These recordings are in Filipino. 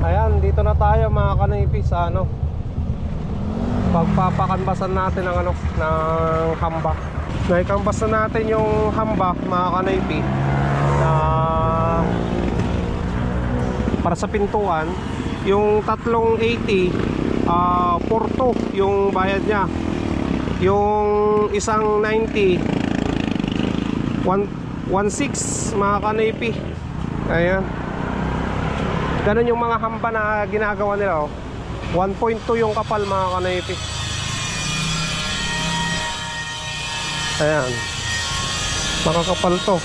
Ayan, dito na tayo mga kanipi ano. Pagpapakanbasan natin ng ano ng hamba. Naikanbas na natin yung hamba mga kanipi na para sa pintuan yung tatlong 80 ah 42 yung bayad niya. Yung isang 90 1 16 mga kanipi ayan ganun yung mga hamba na ginagawa nila oh. 1.2 yung kapal mga kanipi ayan. Makakapal to.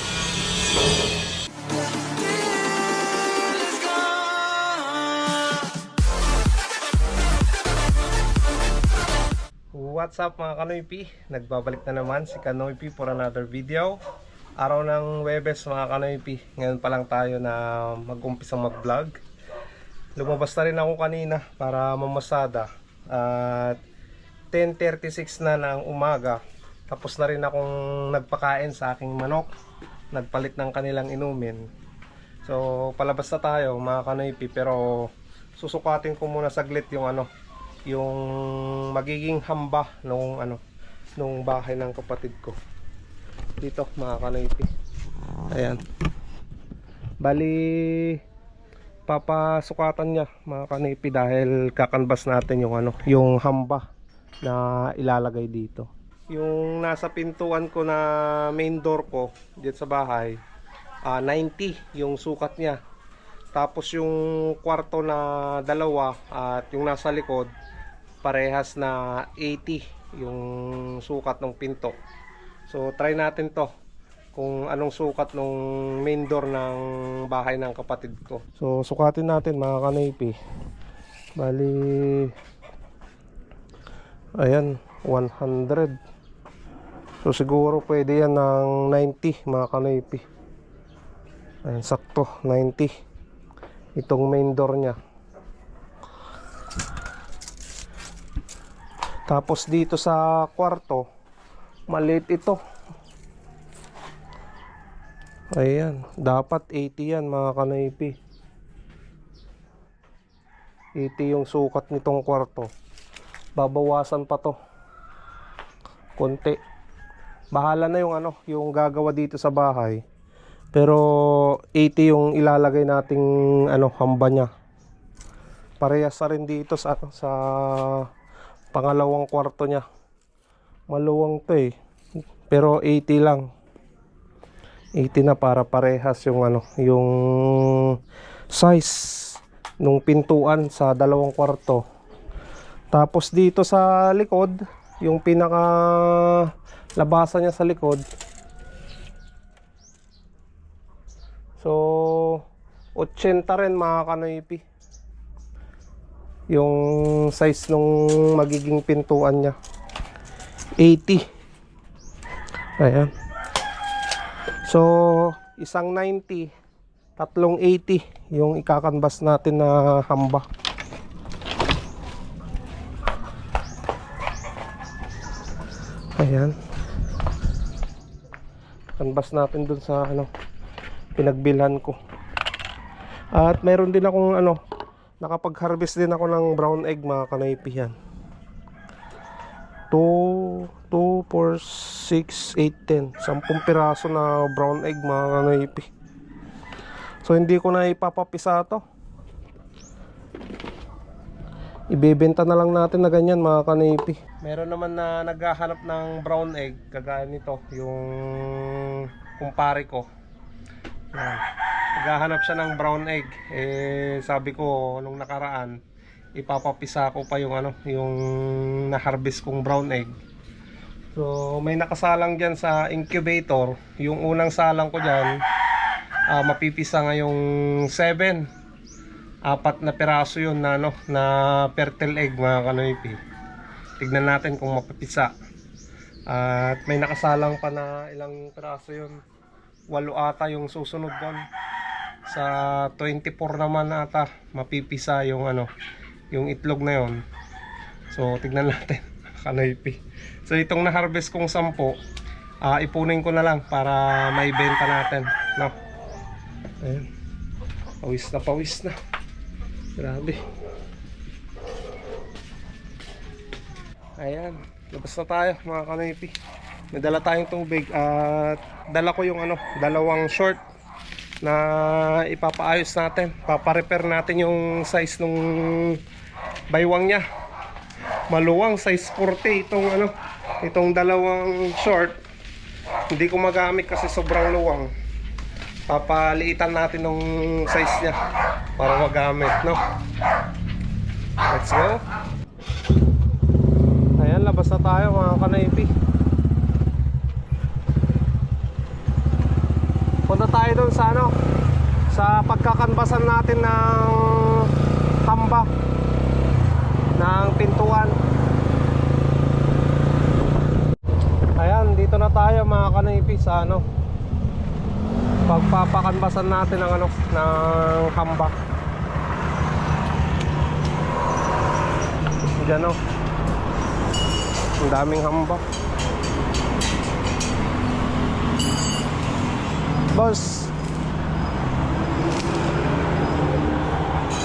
What's up mga Kanoypi? Nagbabalik na naman si Kanoypi for another video. Araw ng Webes mga Kanoypi Ngayon pa lang tayo na mag-umpisang mag-vlog Lumabas na rin ako kanina para mamasada. At 10.36 na ng umaga Tapos na rin akong nagpakain sa aking manok. Nagpalit ng kanilang inumin. So palabas na tayo mga Kanoypi Pero susukatin ko muna saglit yung ano yung magiging hamba nung ano nung bahay ng kapatid ko. Dito mga kanoypi. Ayan. Bali papasukatan niya mga kanoypi dahil kakanbas natin yung ano yung hamba na ilalagay dito. Yung nasa pintuan ko na main door ko dito sa bahay ah, 90 yung sukat niya. Tapos yung kwarto na dalawa at yung nasa likod parehas na 80 yung sukat ng pinto. So try natin to kung anong sukat ng main door ng bahay ng kapatid ko. So sukatin natin mga kanaypi. Bali ayan 100. So siguro pwede yan ng 90 mga kanaypi. Ayan sakto 90 itong main door niya. Tapos dito sa kwarto, maliit ito. Ayan, dapat 80 yan mga kanaypi. 80 yung sukat nitong kwarto. Babawasan pa to. Konti. Bahala na yung ano, yung gagawa dito sa bahay. Pero 80 yung ilalagay nating ano, hamba niya. Parehas na rin dito sa sa pangalawang kwarto niya maluwang to eh pero 80 lang 80 na para parehas yung ano yung size nung pintuan sa dalawang kwarto. Tapos dito sa likod yung pinaka labasan niya sa likod. So 80 rin mga kanoypi. Yung size nung magiging pintuan niya. 80 ayan so isang 90 tatlong 80 yung ikakanbas natin na hamba. Ayan. Kanbas natin dun sa ano pinagbilhan ko. At meron din akong ano nakapag-harvest din ako ng brown egg mga kanaypi yan 2, 2, 4, 6, 8, 10 10 piraso na brown egg mga kanaypi so hindi ko na ipapapisa to. Ibebenta na lang natin na ganyan mga kanaypi meron naman na naghahanap ng brown egg kagaya nito yung kumpare ko. Naghahanap siya ng brown egg. Eh sabi ko nung nakaraan ipapapisa ko pa yung ano yung na-harvest kong brown egg. So may nakasalang dyan sa incubator. Yung unang salang ko dyan ah, mapipisa ngayong 7 apat na piraso yun na ano na fertile egg mga kanoypi. Tignan natin kung mapipisa. At may nakasalang pa na ilang piraso yun. Walo ata yung susunod doon sa 24 naman ata mapipisa yung ano yung itlog na yon so tignan natin kanaypi so itong na harvest kong 10 ah ipunin ko na lang para may benta natin no Ayan. pawis na pawis na Grabe. Ayan, labas na tayo mga kanipi. May dala tayong tubig at dala ko yung ano, dalawang short na ipapaayos natin. Paparepair natin yung size nung baywang niya. Maluwang size 40 itong ano, itong dalawang short. Hindi ko magamit kasi sobrang luwang. Papaliitan natin ng size niya para magamit, no? Let's go. Ayan, labas na tayo mga kanaypi. Punta tayo doon sa ano, sa pagkakanbasan natin ng hamba ng pintuan. Ayan, dito na tayo mga kanaypi sa ano, pagpapakanbasan natin ng ano, ng hamba. Diyan oh. Ang daming hamba. Boss.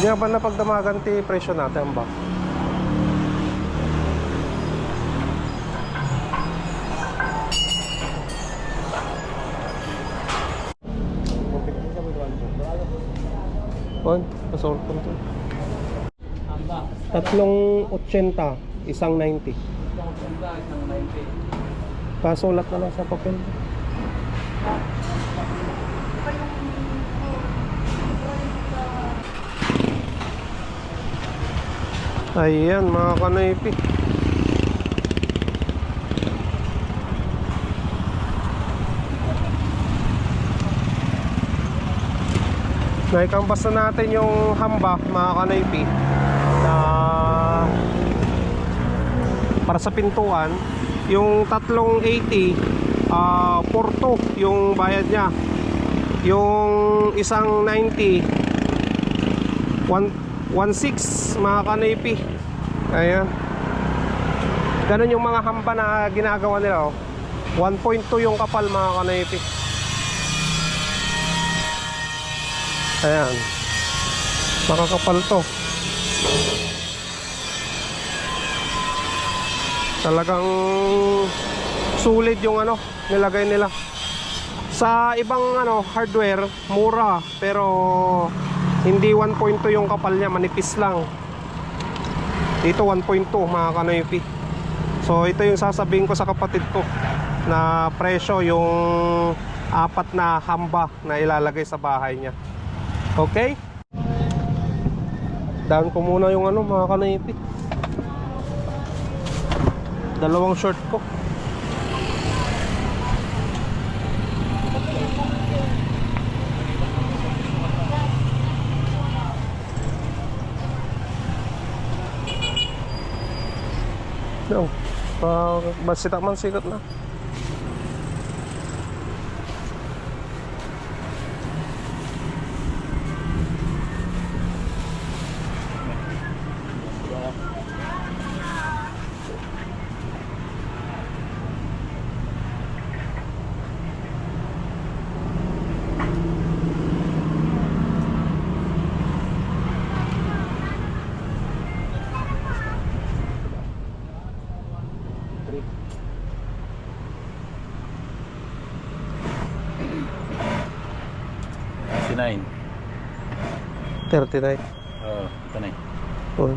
Di ba na pagdamagan ti presyo natin hamba? Pon, pasol ko to. Tatlong 80, isang 90. Pasulat na lang sa papel. Ayan mga kanoypi. Naikambas na natin yung hamba mga kanoypi na para sa pintuan yung tatlong 80 ah porto yung bayad niya. Yung isang 90 1 1.6 mga kanipi ayan. Ganun yung mga hamba na ginagawa nila oh. 1.2 yung kapal mga kanipi ayan. Makakapal to. Talagang sulit yung ano nilagay nila. Sa ibang ano hardware mura pero hindi 1.2 yung kapal niya manipis lang. Dito 1.2 mga kanoypi so ito yung sasabihin ko sa kapatid ko na presyo yung apat na hamba na ilalagay sa bahay niya okay down ko muna yung ano mga kanoypi dalawang short ko No. Pa basta man sikat na. 39. Oo, ito na eh. Oh.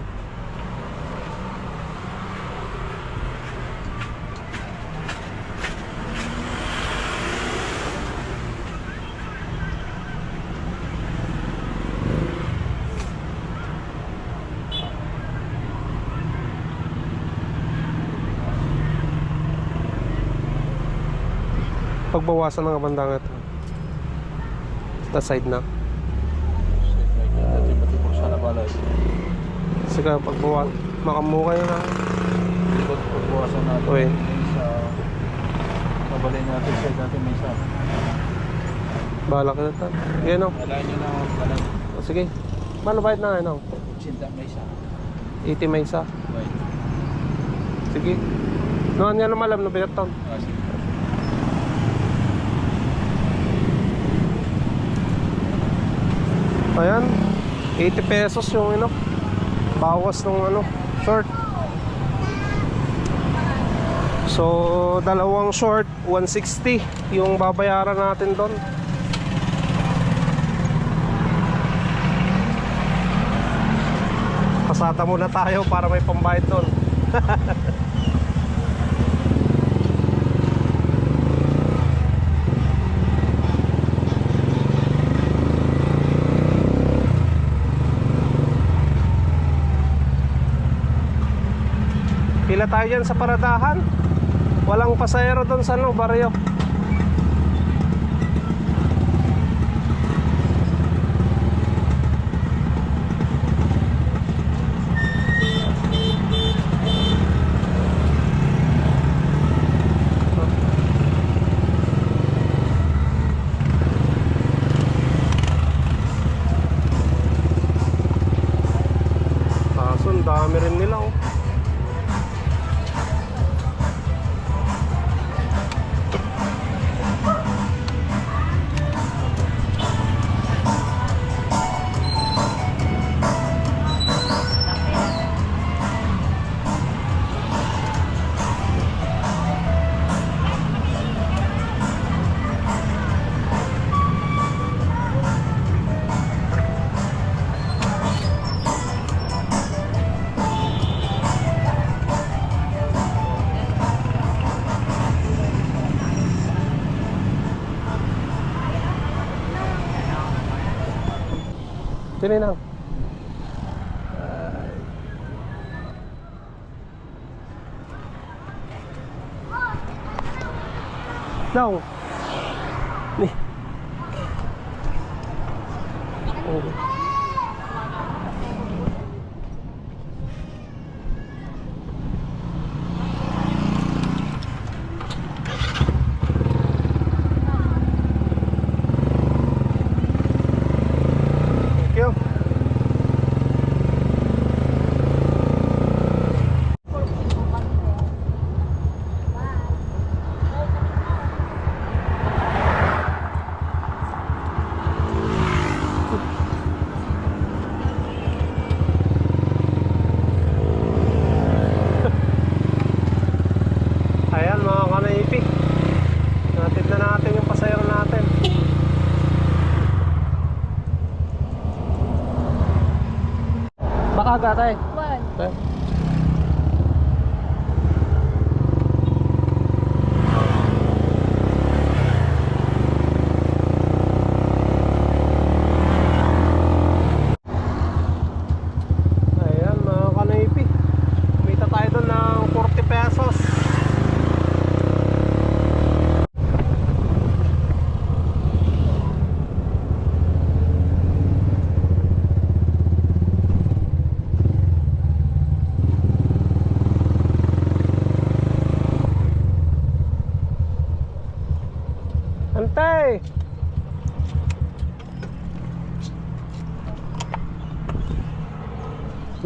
Pagbawasan ng bandang ito. Sa side na. Nabalay. Sige, pagbawa, makamukay na. Likod po buwasan natin. Uy. Sa nabalay natin siya dati may isa. Bahala ka na ta. Yan o. Alain nyo na ako pala. O, Sige. Paano bayad na ano? Sinta may isa. 80 may isa. Sige. Noon nga lumalam no Berton. Ah, sige. Ayan. 80 pesos yung ano, bawas ng ano, short. So, dalawang short, 160 yung babayaran natin doon. Pasada muna tayo para may pambayad doon. Dyan sa paradahan. Walang pasahero doon sa ano, baryo. Sino na? Daw. कहा जाता है।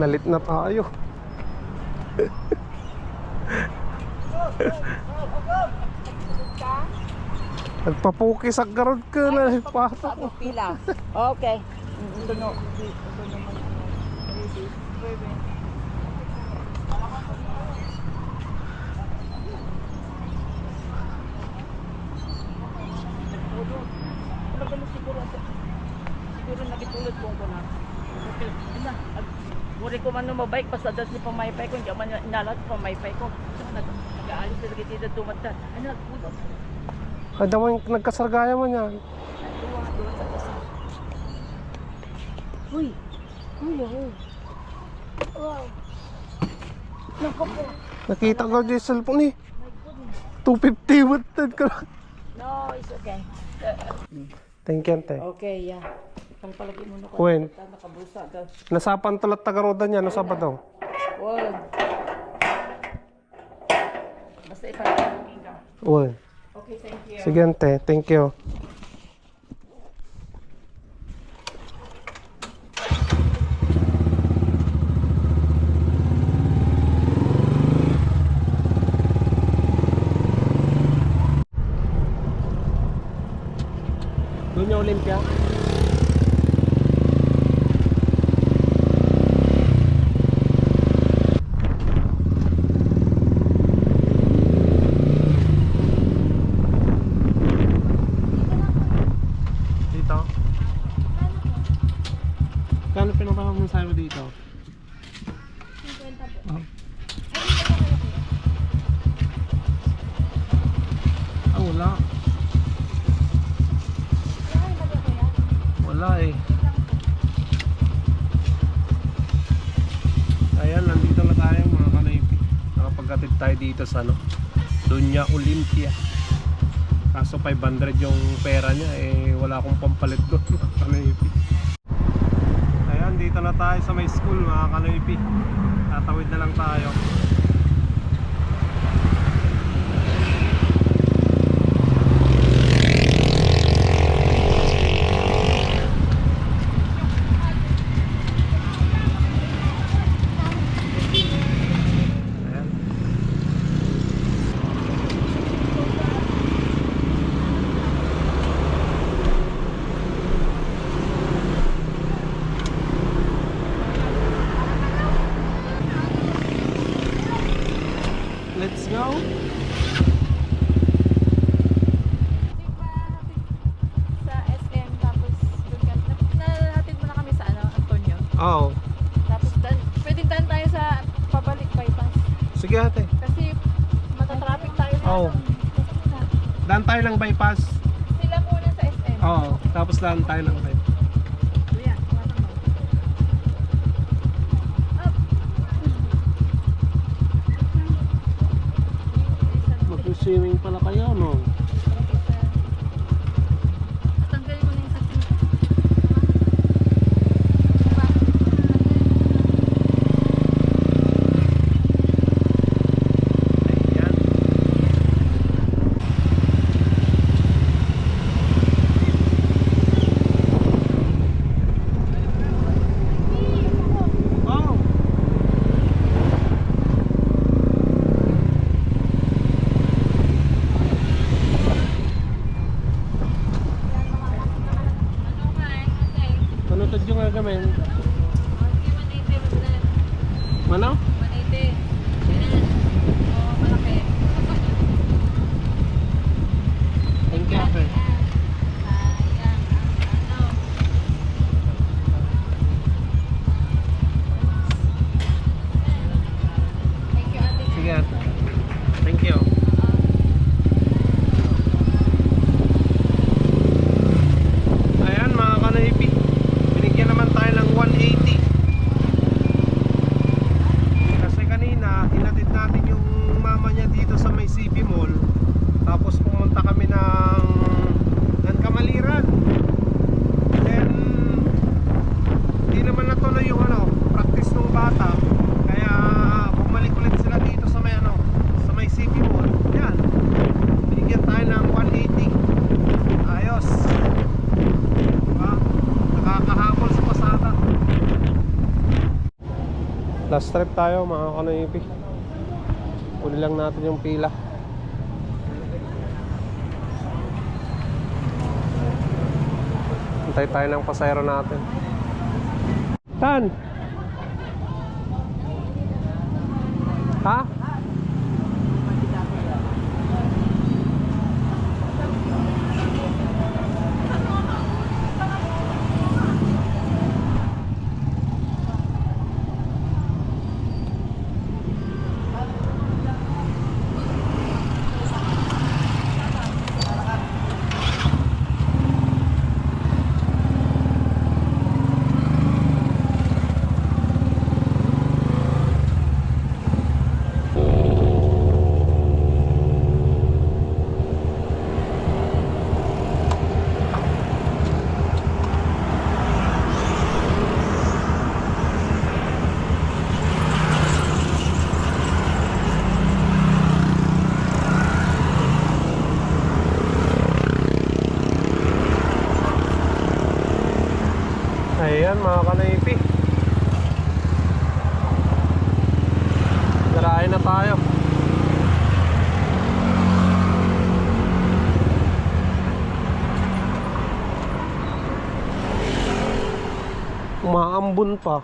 Nalit na tayo. Nagpapuki sa garod ka na pato. Pila. Okay. Ito no. siguro siguro nakitulad ko ko na. Okay, ina. Muri ko man no mabike basta das ni pamaypay ko, hindi man inalat pamaypay ko. Nag-aalis sa gitida tumata. Ano, puto. Ay daw nagkasargaya man yan. Uy. Uy, uy. Wow. Naku po. Nakita ko yung cellphone eh. 250 watt ka. No, it's okay. Thank you, ante. Okay, yeah. Ang palagi mo na ko. When? Nakabusa ka. Nasapan talat tagaroda niya no Sabado. Wag. Basta ipalagin ka. Uy. Okay, thank you. Sige, ante. Thank you. Doon yung Olympia? Magkano ang masahe mo dito? 50 po. Oh. Ah, wala. Wala eh. Ayan, nandito na tayo mga kanaypi. Nakapagkatid tayo dito sa ano, Dunya Olympia. Kaso 500 yung pera niya eh wala akong pampalit doon mga kanaypi. Na tayo sa may school mga kanaypi. Tatawid na lang tayo. Bypass. Sila muna sa SM. Oo, tapos daan tayo ng bypass. Ano? Last trip tayo mga kanoipi. Uli lang natin yung pila. Antay tayo ng pasayro natin. Tan! Ayan mga kanaypi. Garahe na tayo. Umaambon pa.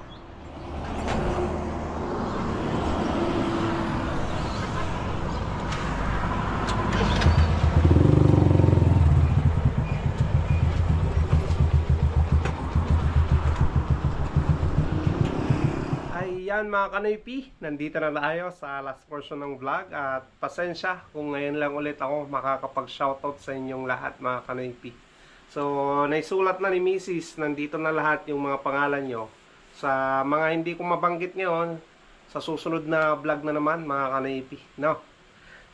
Yan mga kanoypi, nandito na tayo sa last portion ng vlog at pasensya kung ngayon lang ulit ako makakapag-shoutout sa inyong lahat mga kanoypi. So, naisulat na ni Mrs. Nandito na lahat yung mga pangalan nyo. Sa mga hindi ko mabanggit ngayon, sa susunod na vlog na naman mga kanoypi. No?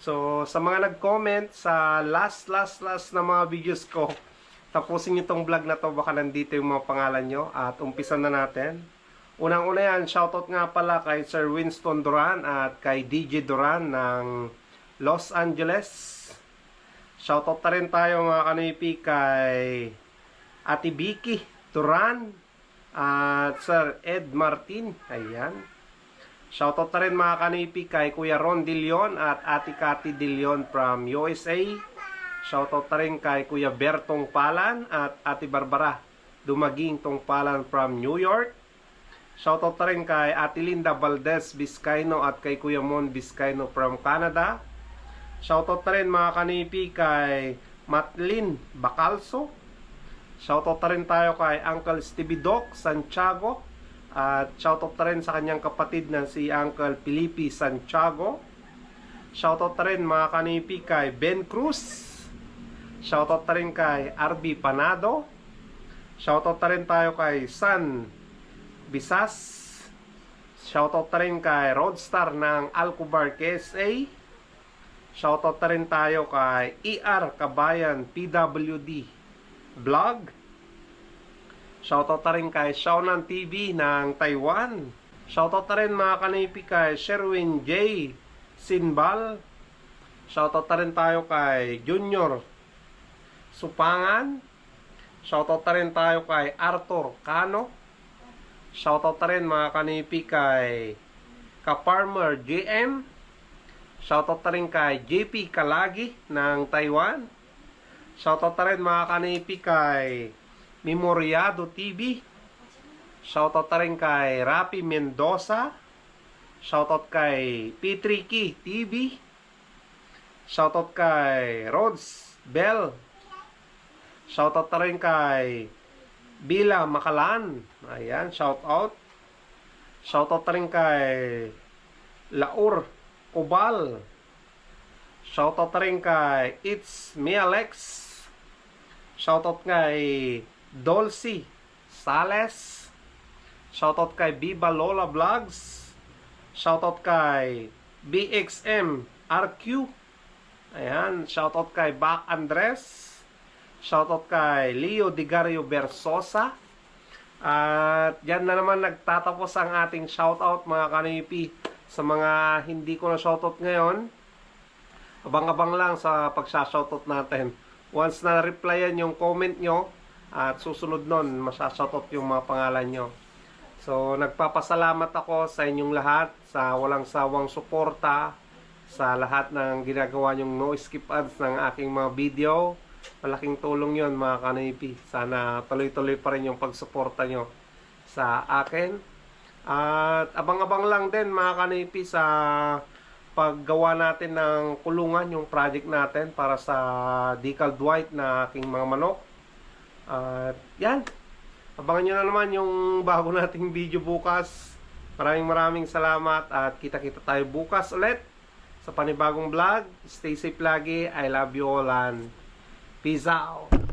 So, sa mga nag-comment sa last, last, last na mga videos ko, tapusin nyo tong vlog na to, baka nandito yung mga pangalan nyo. At umpisan na natin. Unang-una yan, shoutout nga pala kay Sir Winston Duran at kay DJ Duran ng Los Angeles. Shoutout na rin tayo mga kanipi kay Ate Vicky Duran at Sir Ed Martin. Ayan. Shoutout na rin mga kanipi kay Kuya Ron De Leon at Ate Cathy De Leon from USA. Shoutout na rin kay Kuya Bertong Palan at Ate Barbara Dumaging Tong Palan from New York. Shoutout na rin kay Ate Linda Valdez Vizcaino at kay Kuya Mon Vizcaino from Canada. Shoutout na rin mga kanipi kay Matlin Bacalso. Shoutout na rin tayo kay Uncle Stevie Doc Santiago. At shoutout na rin sa kanyang kapatid na si Uncle Felipe Santiago. Shoutout na rin mga kanipi kay Ben Cruz. Shoutout na rin kay RB Panado. Shoutout na rin tayo kay San Bisas. Shoutout na rin kay Roadstar ng Alcobar KSA. Shoutout na rin tayo kay ER Kabayan PWD Vlog. Shoutout na rin kay Shaunan TV ng Taiwan. Shoutout na rin mga kanipi kay Sherwin J. Sinbal. Shoutout na rin tayo kay Junior Supangan. Shoutout na rin tayo kay Arthur Cano. Shoutout na rin mga kanipi kay Kaparmer GM. Shoutout na rin kay JP Kalagi ng Taiwan. Shoutout na rin mga kanipi kay Memoriado TV. Shoutout na rin kay Rapi Mendoza. Shoutout kay P3K TV. Shoutout kay Rods Bell. Shoutout na rin kay Bila Makalan. Ayan, shout out. Shout out rin kay Laur Cobal. Shout out rin kay It's Me Alex. Shout out kay Dolce Sales. Shout out kay Viva Lola Vlogs. Shout out kay BXM RQ. Ayan, shout out kay Bac Andres. Shoutout kay Leo Digario Versosa. At yan na naman nagtatapos ang ating shoutout mga kanipi. Sa mga hindi ko na shoutout ngayon, abang-abang lang sa pagsashoutout natin. Once na replyan yung comment nyo, at susunod nun, masyashoutout yung mga pangalan nyo. So, nagpapasalamat ako sa inyong lahat sa walang sawang suporta sa lahat ng ginagawa nyong no skip ads ng aking mga video. Malaking tulong yon mga kanipi. Sana tuloy-tuloy pa rin yung pagsuporta nyo sa akin. At abang-abang lang din mga kanipi sa paggawa natin ng kulungan yung project natin para sa decal white na aking mga manok. At yan. Abangan nyo na naman yung bago nating video bukas. Maraming maraming salamat at kita-kita tayo bukas ulit sa panibagong vlog. Stay safe lagi. I love you all and Peace out.